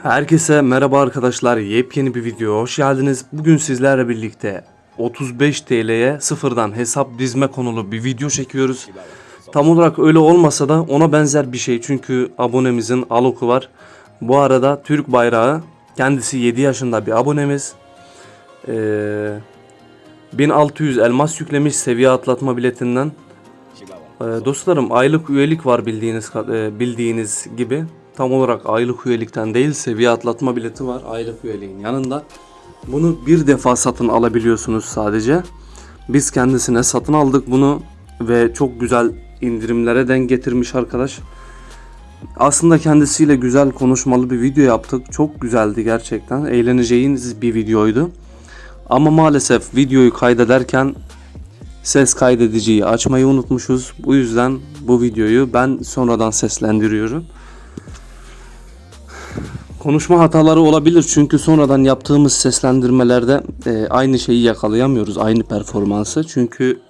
Herkese merhaba arkadaşlar. Yepyeni bir video hoş geldiniz. Bugün sizlerle birlikte 35 TL'ye sıfırdan hesap dizme konulu bir video çekiyoruz. Tam olarak öyle olmasa da ona benzer bir şey. Çünkü abonemizin aloku var. Bu arada Türk bayrağı kendisi 7 yaşında bir abonemiz. Ee, 1600 elmas yüklemiş seviye atlatma biletinden. Ee, dostlarım aylık üyelik var bildiğiniz e, bildiğiniz gibi. Tam olarak aylık üyelikten değil seviye atlatma bileti var aylık üyeliğin yanında. Bunu bir defa satın alabiliyorsunuz sadece. Biz kendisine satın aldık bunu ve çok güzel indirimlere denk getirmiş arkadaş. Aslında kendisiyle güzel konuşmalı bir video yaptık. Çok güzeldi gerçekten. Eğleneceğiniz bir videoydu. Ama maalesef videoyu kaydederken ses kaydediciyi açmayı unutmuşuz. Bu yüzden bu videoyu ben sonradan seslendiriyorum. Konuşma hataları olabilir çünkü sonradan yaptığımız seslendirmelerde e, aynı şeyi yakalayamıyoruz, aynı performansı. Çünkü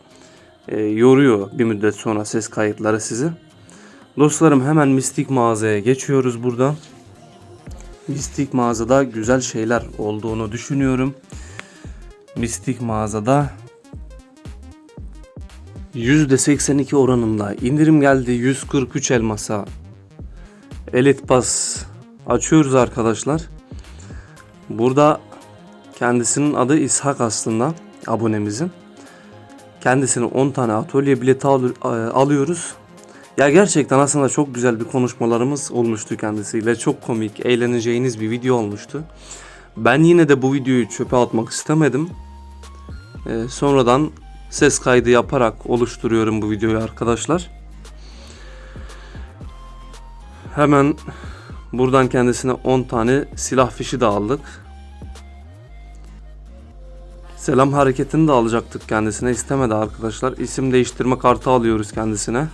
e, yoruyor bir müddet sonra ses kayıtları sizi. Dostlarım hemen mistik mağazaya geçiyoruz buradan. Mistik mağazada güzel şeyler olduğunu düşünüyorum. Mistik mağazada %82 oranında indirim geldi 143 elmasa. Elite Pass açıyoruz arkadaşlar. Burada kendisinin adı İshak aslında abonemizin. Kendisine 10 tane atölye bileti e, alıyoruz. Ya gerçekten aslında çok güzel bir konuşmalarımız olmuştu kendisiyle. Çok komik, eğleneceğiniz bir video olmuştu. Ben yine de bu videoyu çöpe atmak istemedim. Ee, sonradan ses kaydı yaparak oluşturuyorum bu videoyu arkadaşlar. Hemen buradan kendisine 10 tane silah fişi de aldık. Selam hareketini de alacaktık kendisine istemedi arkadaşlar. İsim değiştirme kartı alıyoruz kendisine.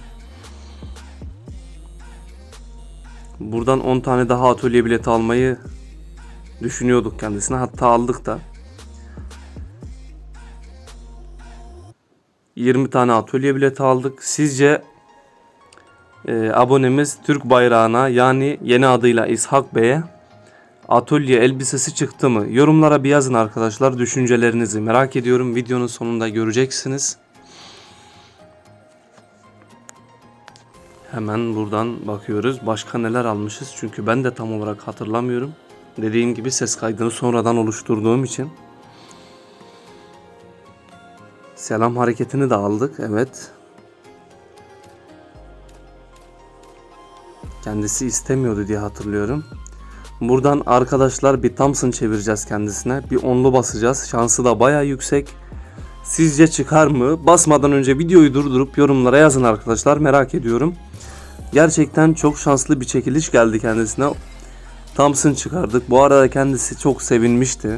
Buradan 10 tane daha atölye bileti almayı düşünüyorduk kendisine. Hatta aldık da. 20 tane atölye bileti aldık. Sizce e, abonemiz Türk bayrağına yani yeni adıyla İshak Bey'e atölye elbisesi çıktı mı? Yorumlara bir yazın arkadaşlar düşüncelerinizi merak ediyorum. Videonun sonunda göreceksiniz. Hemen buradan bakıyoruz. Başka neler almışız? Çünkü ben de tam olarak hatırlamıyorum. Dediğim gibi ses kaydını sonradan oluşturduğum için. Selam hareketini de aldık. Evet. Kendisi istemiyordu diye hatırlıyorum. Buradan arkadaşlar bir Thompson çevireceğiz kendisine. Bir onlu basacağız. Şansı da baya yüksek. Sizce çıkar mı? Basmadan önce videoyu durdurup yorumlara yazın arkadaşlar. Merak ediyorum. Gerçekten çok şanslı bir çekiliş geldi kendisine. Thompson çıkardık. Bu arada kendisi çok sevinmişti.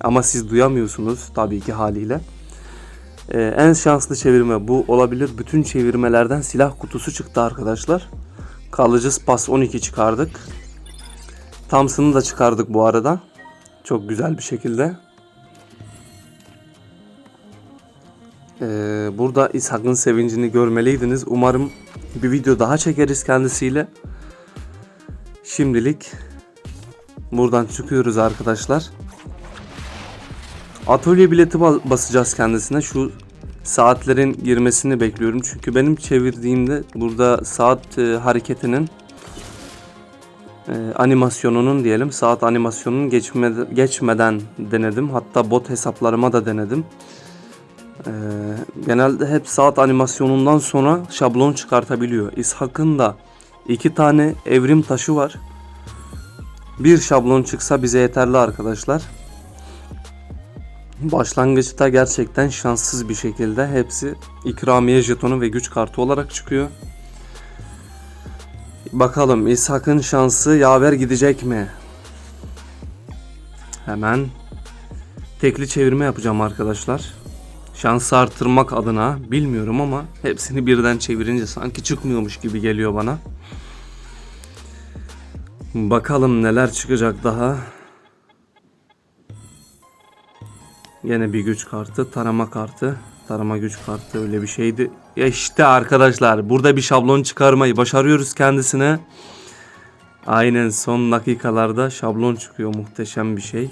Ama siz duyamıyorsunuz tabii ki haliyle. Ee, en şanslı çevirme bu olabilir. Bütün çevirmelerden silah kutusu çıktı arkadaşlar. Kalıcı Spas 12 çıkardık. Thompson'ı da çıkardık bu arada. Çok güzel bir şekilde. Ee, burada İshak'ın sevincini görmeliydiniz. Umarım bir video daha çekeriz kendisiyle. Şimdilik buradan çıkıyoruz arkadaşlar. Atölye bileti ba- basacağız kendisine. Şu saatlerin girmesini bekliyorum. Çünkü benim çevirdiğimde burada saat e, hareketinin e, animasyonunun diyelim saat animasyonunun geçme, geçmeden denedim. Hatta bot hesaplarıma da denedim. E, genelde hep saat animasyonundan sonra şablon çıkartabiliyor. İshak'ın da iki tane evrim taşı var. Bir şablon çıksa bize yeterli arkadaşlar. Başlangıçta gerçekten şanssız bir şekilde hepsi ikramiye jetonu ve güç kartı olarak çıkıyor. Bakalım İshak'ın şansı yaver gidecek mi? Hemen tekli çevirme yapacağım arkadaşlar. Şansı artırmak adına bilmiyorum ama hepsini birden çevirince sanki çıkmıyormuş gibi geliyor bana. Bakalım neler çıkacak daha. Yine bir güç kartı, tarama kartı. Tarama güç kartı öyle bir şeydi. Ya işte arkadaşlar burada bir şablon çıkarmayı başarıyoruz kendisine. Aynen son dakikalarda şablon çıkıyor muhteşem bir şey.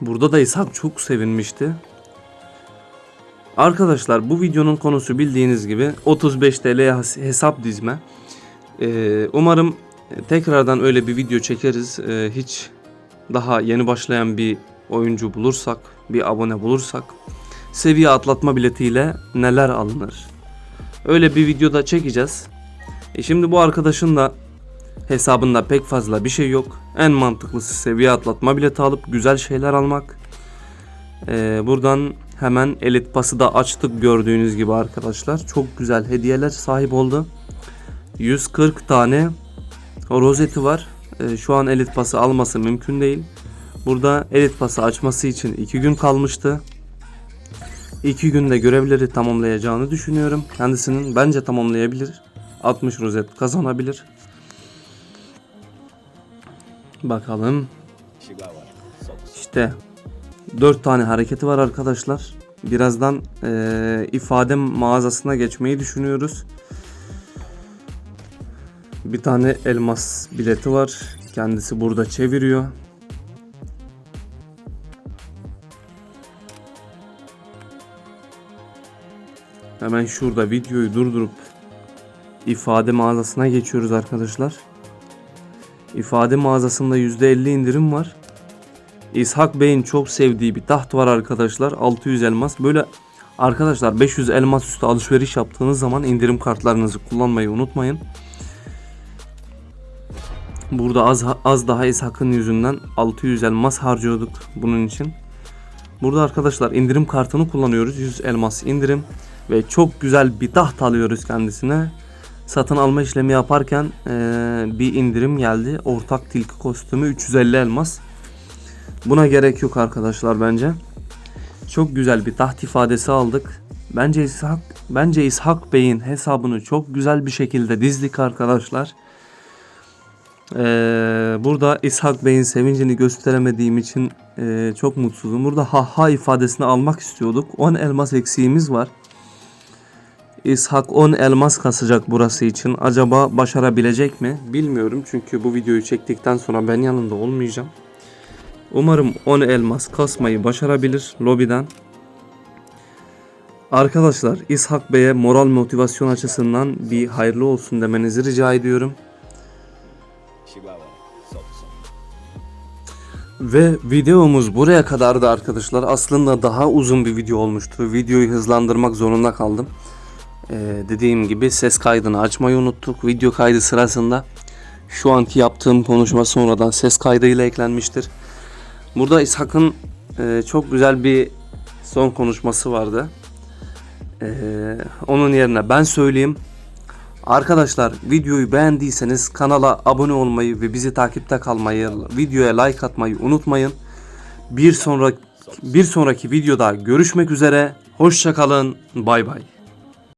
Burada da İshak çok sevinmişti. Arkadaşlar bu videonun konusu bildiğiniz gibi 35 TL hesap dizme. Ee, umarım tekrardan öyle bir video çekeriz. Ee, hiç daha yeni başlayan bir oyuncu bulursak, bir abone bulursak seviye atlatma biletiyle neler alınır? Öyle bir videoda çekeceğiz. E şimdi bu arkadaşın da hesabında pek fazla bir şey yok. En mantıklısı seviye atlatma bileti alıp güzel şeyler almak. Ee, buradan hemen elit pası da açtık gördüğünüz gibi arkadaşlar. Çok güzel hediyeler sahip oldu. 140 tane rozeti var. Ee, şu an elit pası alması mümkün değil. Burada elit pası açması için 2 gün kalmıştı. 2 günde görevleri tamamlayacağını düşünüyorum. Kendisinin bence tamamlayabilir. 60 rozet kazanabilir. Bakalım. İşte 4 tane hareketi var arkadaşlar. Birazdan eee ifade mağazasına geçmeyi düşünüyoruz. Bir tane elmas bileti var. Kendisi burada çeviriyor. Hemen şurada videoyu durdurup ifade mağazasına geçiyoruz arkadaşlar. İfade mağazasında %50 indirim var. İshak Bey'in çok sevdiği bir taht var arkadaşlar. 600 elmas. Böyle arkadaşlar 500 elmas üstü alışveriş yaptığınız zaman indirim kartlarınızı kullanmayı unutmayın. Burada az az daha İshak'ın yüzünden 600 elmas harcıyorduk bunun için. Burada arkadaşlar indirim kartını kullanıyoruz. 100 elmas indirim ve çok güzel bir taht alıyoruz kendisine. Satın alma işlemi yaparken eee, bir indirim geldi. Ortak tilki kostümü 350 elmas. Buna gerek yok arkadaşlar bence. Çok güzel bir taht ifadesi aldık. Bence İshak bence İshak Bey'in hesabını çok güzel bir şekilde dizdik arkadaşlar. Ee, burada İshak Bey'in sevincini gösteremediğim için ee, çok mutsuzum. Burada ha ha ifadesini almak istiyorduk. 10 elmas eksiğimiz var. İshak 10 elmas kasacak burası için. Acaba başarabilecek mi? Bilmiyorum çünkü bu videoyu çektikten sonra ben yanında olmayacağım. Umarım 10 elmas kasmayı başarabilir lobiden. Arkadaşlar İshak Bey'e moral motivasyon açısından bir hayırlı olsun demenizi rica ediyorum. Ve videomuz buraya kadardı arkadaşlar. Aslında daha uzun bir video olmuştu. Videoyu hızlandırmak zorunda kaldım. Ee, dediğim gibi ses kaydını açmayı unuttuk. Video kaydı sırasında şu anki yaptığım konuşma sonradan ses kaydıyla eklenmiştir. Burada İshak'ın e, çok güzel bir son konuşması vardı. Ee, onun yerine ben söyleyeyim. Arkadaşlar videoyu beğendiyseniz kanala abone olmayı ve bizi takipte kalmayı, videoya like atmayı unutmayın. Bir sonraki bir sonraki videoda görüşmek üzere. Hoşça kalın. Bay bay.